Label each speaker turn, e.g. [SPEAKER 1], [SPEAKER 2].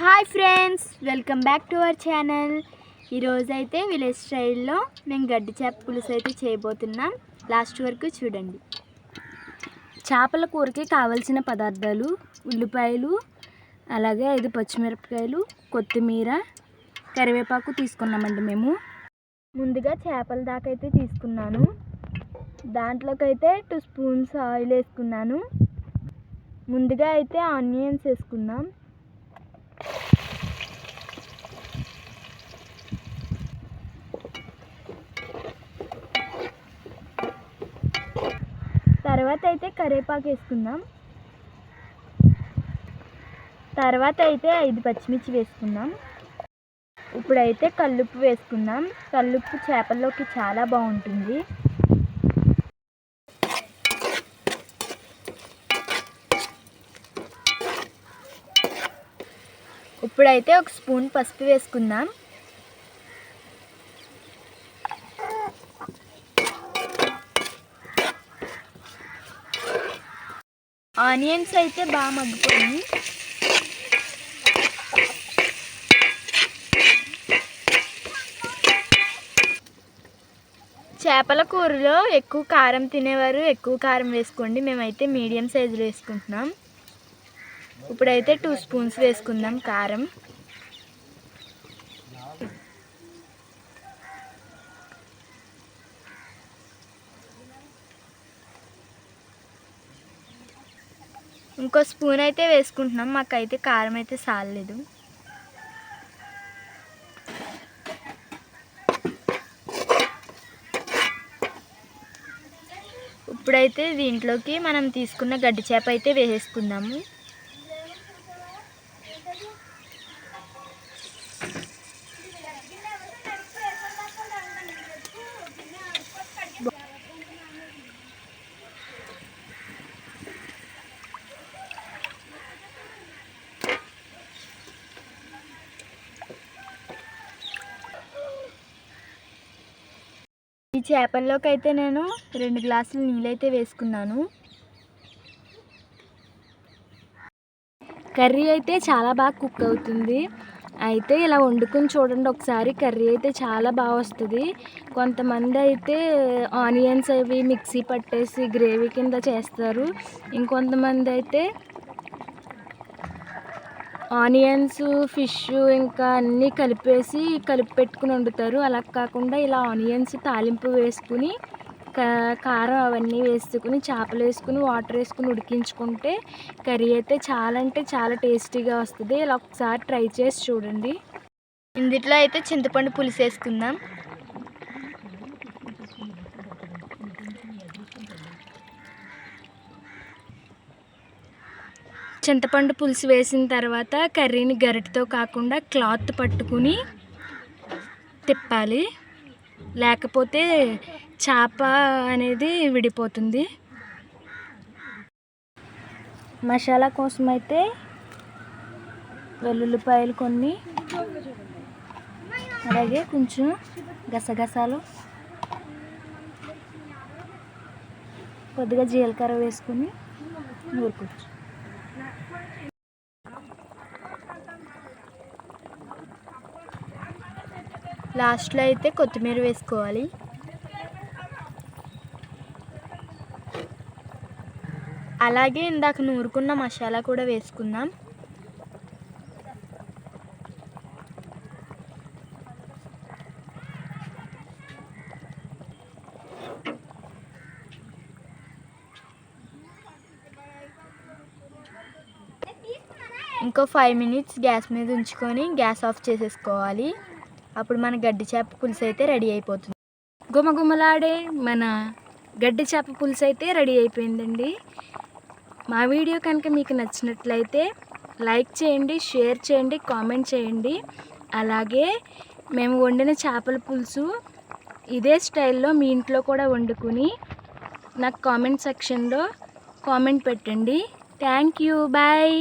[SPEAKER 1] Hi friends welcome back to our channel. ఈరోజు అయితే village స్టైల్లో మేము గడ్డి చేప పులుసు అయితే చేయబోతున్నాం. లాస్ట్ వరకు చూడండి.
[SPEAKER 2] చేపల కూరకి కావలసిన పదార్థాలు ఉల్లిపాయలు అలాగే ఐదు పచ్చిమిరపకాయలు కొత్తిమీర కరివేపాకు తీసుకున్నామండి మేము.
[SPEAKER 1] ముందుగా చేపల దాకా అయితే తీసుకున్నాను. దాంట్లోకి అయితే టూ స్పూన్స్ ఆయిల్ వేసుకున్నాను. ముందుగా అయితే ఆనియన్స్ వేసుకుందాం తర్వాత అయితే కరివేపాకు వేసుకుందాం. తర్వాత అయితే ఐదు పచ్చిమిర్చి వేసుకుందాం. ఇప్పుడైతే కల్లుప్పు వేసుకుందాం. కల్లుప్పు చేపల్లోకి చాలా బాగుంటుంది. ఇప్పుడైతే ఒక స్పూన్ పసుపు వేసుకుందాం. ఆనియన్స్ అయితే బాగా మగ్గిపోయి చేపల కూరలో ఎక్కువ కారం తినేవారు ఎక్కువ కారం వేసుకోండి. మేమైతే మీడియం సైజులో వేసుకుంటున్నాం. ఇప్పుడైతే టూ స్పూన్స్ వేసుకుందాం కారం. ఇంకో స్పూన్ అయితే వేసుకుంటున్నాం. మాకైతే కారం అయితే సాలలేదు. ఇప్పుడైతే దీంట్లోకి మనం తీసుకున్న గడ్డి చేప అయితే వేసేసుకుందాము. ఈ చేపల్లోకి అయితే నేను రెండు గ్లాసులు నీళ్ళైతే వేసుకున్నాను.
[SPEAKER 2] కర్రీ అయితే చాలా బాగా కుక్ అవుతుంది. అయితే ఇలా వండుకొని చూడండి ఒకసారి కర్రీ అయితే చాలా బాగా వస్తుంది. కొంతమంది అయితే ఆనియన్స్ అవి మిక్సీ పట్టేసి గ్రేవీ కింద చేస్తారు. ఇంకొంతమంది అయితే ఆనియన్స్ ఫిష్ ఇంకా అన్నీ కలిపేసి కలిపి పెట్టుకుని వండుతారు. అలా కాకుండా ఇలా ఆనియన్స్ తాలింపు వేసుకుని కారం అవన్నీ వేసుకుని చేపలు వేసుకుని వాటర్ వేసుకుని ఉడికించుకుంటే కర్రీ అయితే చాలా అంటే చాలా టేస్టీగా వస్తుంది. ఇలా ఒకసారి ట్రై చేసి చూడండి.
[SPEAKER 1] ఇందులో అయితే చింతపండు పులుసు వేసుకుందాం.
[SPEAKER 2] చింతపండు పులుసు వేసిన తర్వాత కర్రీని గరిటతో కాకుండా క్లాత్ పట్టుకుని తిప్పాలి. లేకపోతే చేప అనేది విడిపోతుంది. మసాలా కోసం అయితే వెల్లుల్లిపాయలు కొన్ని అలాగే కొంచెం గసగసాలు కొద్దిగా జీలకర్ర వేసుకొని నూరుకోవచ్చు.
[SPEAKER 1] లాస్ట్లో అయితే కొత్తిమీర వేసుకోవాలి. అలాగే ఇందాక నూరుకున్న మసాలా కూడా వేసుకుందాం. ఇంకో ఫైవ్ మినిట్స్ గ్యాస్ మీద ఉంచుకొని గ్యాస్ ఆఫ్ చేసేసుకోవాలి. అప్పుడు మన గడ్డి చేప పులుసు అయితే రెడీ అయిపోతుంది.
[SPEAKER 2] గుమగుమలాడే మన గడ్డి చేప పులుసు అయితే రెడీ అయిపోయిందండి. మా వీడియో కనుక మీకు నచ్చినట్లయితే లైక్ చేయండి షేర్ చేయండి కామెంట్ చేయండి. అలాగే మేము వండిన చేపల పులుసు ఇదే స్టైల్లో మీ ఇంట్లో కూడా వండుకుని నాకు కామెంట్ సెక్షన్లో కామెంట్ పెట్టండి. Thank you. బాయ్.